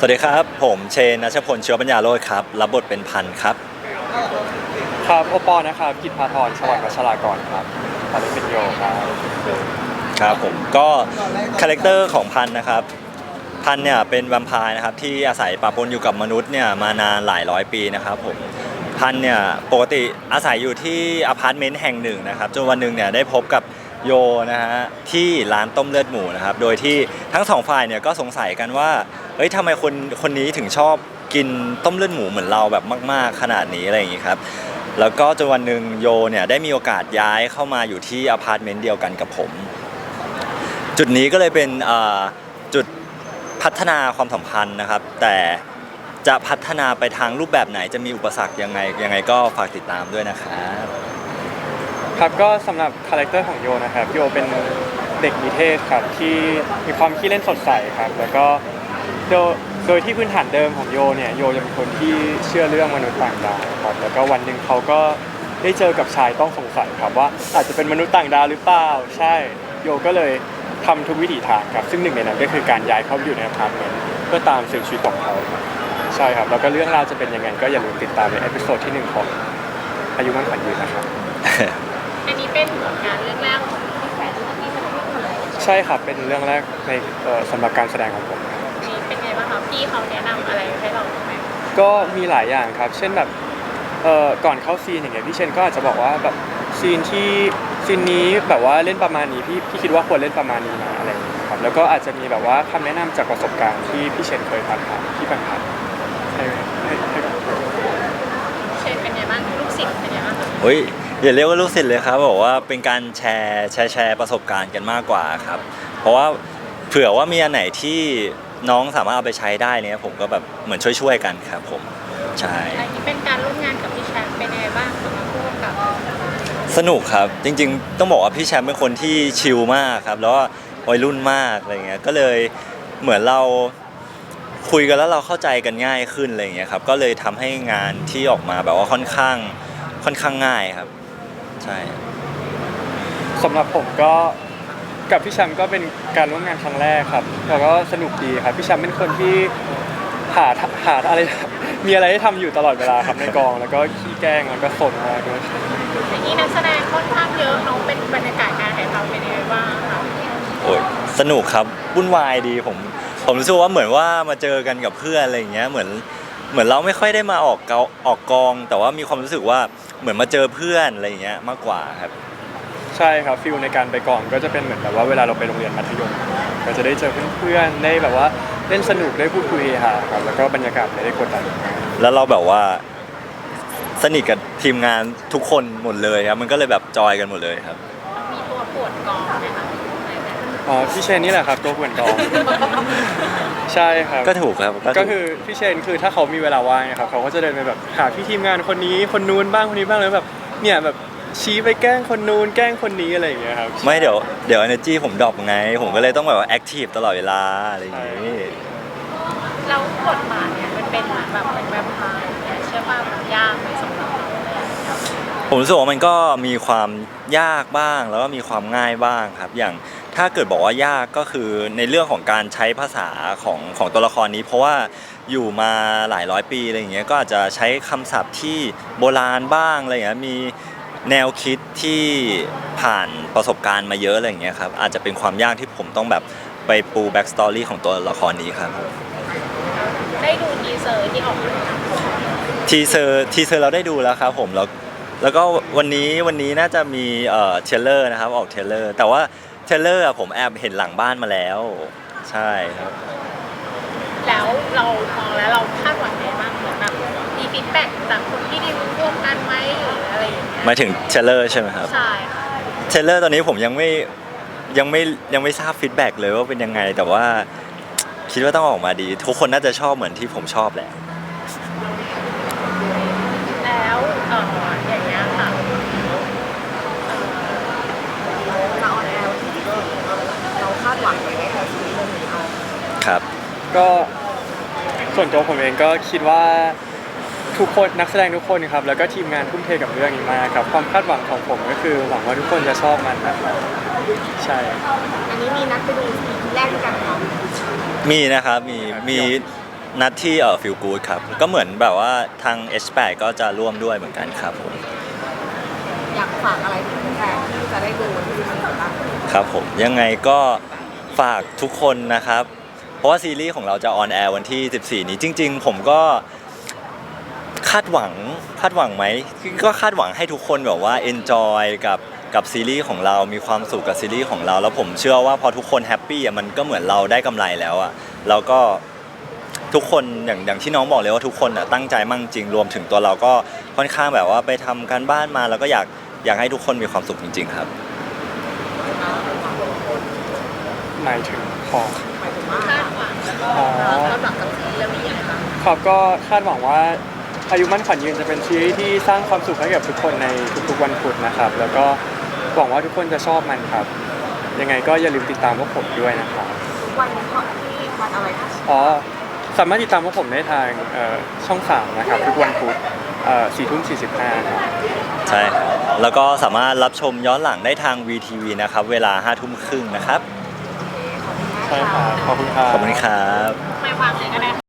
สวัสดีครับ ผมเชนนัชพลเชื้อปัญญาโรจน์ครับ รับบทเป็นพันธุ์ครับ ครับโอปอนะครับกิตพาธรสวัสดิ์วัชรากรครับตอนนี้เป็นโยครับครับผมก็คาแรคเตอร์ของพันธุ์นะครับ พันธุ์เนี่ยเป็นแวมไพร์นะครับที่อาศัยปะปนอยู่กับมนุษย์เนี่ยมานานหลายร้อยปีนะครับผมพันธุ์เนี่ยปกติอาศัยอยู่ที่อพาร์ตเมนต์แห่งหนึ่งนะครับจนวันหนึ่งเนี่ยได้พบกับ โยนะฮะที่ร้านต้มเลือดหมูนะครับ โดยที่ทั้งสองฝ่ายเนี่ยก็สงสัยกันว่าเฮ้ยทำไมคนคนนี้ถึงชอบกินต้มเลือดหมูเหมือนเราแบบมาก ๆ ขนาดนี้อะไรอย่างนี้ครับแล้วก็จนวันหนึ่งโยเนี่ยได้มีโอกาสย้ายเข้ามาอยู่ที่อพาร์ตเมนต์เดียวกันกับผม จุดนี้ก็เลยเป็นจุดพัฒนาความสัมพันธ์นะครับ แต่จะพัฒนาไปทางรูปแบบไหนจะมีอุปสรรคยังไงยังไงก็ฝากติดตามด้วยนะครับ ครับก็สำหรับคาแรคเตอร์ของโยนะครับโยเป็นเด็กนิเทศครับที่มีความขี้เล่นสดใสครับแล้วก็โดยโดยที่พื้นฐานเดิมของโยเนี่ยโยจะเป็นคนที่เชื่อเรื่องมนุษย์ต่างดาวครับแล้วก็วันหนึ่งเขาก็ได้เจอกับชายต้องสงสัยครับว่าอาจจะเป็นมนุษย์ต่างดาวหรือเปล่าใช่โยก็เลยทำทุกวิถีทางครับ ซึ่งหนึ่งในนั้นก็คือการย้ายเข้าไปอยู่ในอพาร์ตเมนต์เพื่อตามสืบชีวิตของเขาใช่ครับแล้วก็เรื่องราวจะเป็นยังไงก็อย่าลืมติดตามในเอพิโซดที่หนึ่งของอายุมั่นขวัญยืนนะครับ อันนี้เป็นผลงานเรื่องแรกของพี่แฝดที่แสดงเลยใช่ครับเป็นเรื่องแรกในเอ่อสำหรับการแสดงของผมครับมีเป็นไงบ้างคะพี่เขาแนะนำอะไรให้เราบ้างไหมก็มีหลายอย่างครับ เช่นแบบเอ่อก่อนเข้าซีนอย่างเงี้ยพี่เชนก็อาจจะบอกว่าแบบซีนที่ซีนนี้แบบว่าเล่นประมาณนี้พี่พี่คิดว่าควรเล่นประมาณนี้นะอะไรอย่างเงี้ยครับแล้วก็อาจจะมีแบบว่าคำแนะนำจากประสบการณ์ที่พี่เชนเคยผ่านมาที่ผ่านมาให้ให้ให้กับ เชนเป็นไงบ้างลูกศิษย์เป็นไงบ้างคะเฮ้ย อย่าเรียกว่าลูกศิษย์เลยครับบอกว่าเป็นการแชร์แชร์แชร์ประสบการณ์กันมากกว่าครับ เพราะว่าเผื่อว่ามีอันไหนที่น้องสามารถเอาไปใช้ได้เนี่ยผมก็แบบเหมือนช่วยๆกันครับผมใช่อันนี้เป็นการร่วมงานกับพี่แชมป์เป็นไงบ้างสำหรับผู้กำกับสนุกครับจริงๆ ต้องบอกว่าพี่แชมป์เป็นคนที่ชิลมากครับแล้วก็วัยรุ่นมากอะไรเงี้ยก็เลยเหมือนเราคุยกันแล้วเราเข้าใจกันง่ายขึ้นอะไรเงี้ยครับก็เลยทำให้งานที่ออกมาแบบว่าค่อนข้างค่อนข้างง่ายครับ ใช่ สำหรับผมก็กับพี่แชมป์ก็เป็นการร่วมงานครั้งแรกครับ แล้วก็สนุกดีครับพี่แชมป์เป็นคนที่หาหาอะไร มีอะไรให้ทำอยู่ตลอดเวลาครับในกอง แล้วก็ขี้แกล้งแล้วก็สนมากด้วยอย่างนี้นักแสดงค่อนข้างเยอะน้องเป็นบรรยากาศการถ่ายทำเป็นยังไงบ้างคะโอ้ยสนุกครับวุ่นวายดีผม ผมรู้สึกว่าเหมือนว่ามาเจอกันกับเพื่อนอะไรอย่างเงี้ยเหมือน เหมือนเราไม่ค่อยได้มาออกเกาออกกอง แต่ว่ามีความรู้สึกว่าเหมือนมาเจอเพื่อนอะไรอย่างเงี้ยมากกว่าครับ ใช่ครับฟิลในการไปกองก็จะเป็นเหมือนแบบว่าเวลาเราไปโรงเรียนมัธยมก็จะได้เจอเพื่อนๆได้แบบว่าเล่นสนุกได้พูดคุยเฮฮาครับแล้วก็บรรยากาศไม่ได้กดดันแล้วเราแบบว่าสนิทกับทีมงานทุกคนหมดเลยครับมันก็เลยแบบจอยกันหมดเลยครับ มีตัวปวดกองไหมคะ อ๋อพี่เชนนี่แหละครับตัวเพื่อนกองใช่ครับก็ถูกครับถูก็คือพี่เชนคือถ้าเขามีเวลาว่างนะครับเขาก็จะเดินไปแบบหาพี่ทีมงานคนนี้คนนู้นบ้างคนนี้บ้างแล้วแบบเนี่ยแบบชี้ไปแกล้งคนนู้นแกล้งคนนี้อะไรอย่างเงี้ยครับ ไม่เดี๋ยวเดี๋ยว energy ผมดรอปไง ผมก็เลยต้องแบบว่า active ตลอดเวลาอะไรอย่างงี้ แล้วบท ผมรู้สึกว่ามันก็มีความยากบ้าง แล้วก็มีความง่ายบ้างครับ อย่างถ้าเกิดบอกว่ายากก็คือในเรื่องของการใช้ภาษาของของตัวละครนี้ เพราะว่าอยู่มาหลายร้อยปีอะไรอย่างเงี้ยก็อาจจะใช้คำศัพท์ที่โบราณบ้างอะไรอย่างเงี้ยมีแนวคิดที่ผ่านประสบการณ์มาเยอะอะไรอย่างเงี้ยครับอาจจะเป็นความยากที่ผมต้องแบบไปปูแบ็กสตอรี่ของตัวละครนี้ครับได้ดูทีเซอร์ที่ออกมาทีเซอร์ทีเซอร์เราได้ดูแล้วครับผมแล้ว แล้วก็วันนี้วันนี้น่าจะมีเอ่อเทรลเลอร์นะครับออกเทรลเลอร์ แต่ว่าเทรลเลอร์อะผมแอบเห็นหลังบ้านมาแล้ว ใช่ครับ แล้วเรามองแล้วเราคาดหวังไงบ้างเหมือนแบบมีฟีดแบ็กจากคนที่ได้ร่วมกันไหมหรืออะไรอย่างเงี้ยหมายถึงเทรลเลอร์ใช่ไหมครับ ใช่ค่ะเทรลเลอร์ตอนนี้ผมยังไม่ยังไม่ยังไม่ทราบฟีดแบ็กเลยว่าเป็นยังไง แต่ว่า คิดว่าต้องออกมาดี ทุกคนน่าจะชอบเหมือนที่ผมชอบแหละ แล้วเอ่ออย่างเงี้ยค่ะเอ่อ มาออนแอร์วันที่24เราคาดห วังไว้ไหมคะชีวิตเรื่องนี้เอาครับ ก็ส่วนตัวผมเองก็คิดว่าทุกคนนักแสดงทุกคนครับแล้วก็ทีมงานทุ่มเทกับเรื่องนี้มากครับความคาดหวังของผมก็คือหวังว่าทุกคนจะชอบมันนะครับใช่อันนี้มีนัดไปดู EP แรกด้วยกันเหรอมีนะครับมีมีนัดที่เอ่อฟิลกูดครับ ก็เหมือนแบบว่าทาง H8 ก็จะร่วมด้วยเหมือนกันครับผมอยากฝากอะไรถึงแฟนที่จะได้ดูวันที่14บ้าง ครับผมยังไงก็ ฝากทุกคนนะครับ เพราะว่าซีรีส์ของเราจะออนแอร์วันที่ 14 นี้จริง ๆ ผมก็คาดหวังคาดหวังไหมก็คาดหวังให้ทุกคนแบบว่า enjoy กับกับซีรีส์ของเรา มีความสุขกับซีรีส์ของเรา แล้วผมเชื่อว่าพอทุกคนแฮปปี้อะมันก็เหมือนเราได้กำไรแล้วอะแล้วก็ทุกคนอย่างอย่างที่น้องบอกเลยว่าทุกคนอะตั้งใจมั่งจริงรวมถึงตัวเราก็ค่อนข้างแบบว่าไปทำการบ้านมาแล้วก็อยากอยากให้ทุกคนมีความสุขจริง ๆ ครับ หมายถึงพอหมายถึงว่าคาดหวังแล้วก็อ๋อคาดหวังกับซีรีส์เรื่องนี้ยังไงบ้างครับก็คาดหวังว่าอายุมั่นขวัญยืนจะเป็นซีรีส์ที่สร้างความสุขให้กับทุกคนในทุกๆวันพุธนะครับ แล้วก็หวังว่าทุกคนจะชอบมันครับ ยังไงก็อย่าลืมติดตามพวกผมด้วยนะครับวันที่วันอะไรนะอ๋อสามารถติดตามพวกผมได้ทางเอ่อช่องสามนะครับทุกวันพุธสี่ทุ่มสี่สิบห้าครับใช่ครับแล้วก็สามารถรับชมย้อนหลังได้ทาง VTV นะครับ เวลา5ทุ่มครึ่งนะครับ ใช่ครับขอบคุณครับ ขอบคุณครับไม่วางเลยก็ได้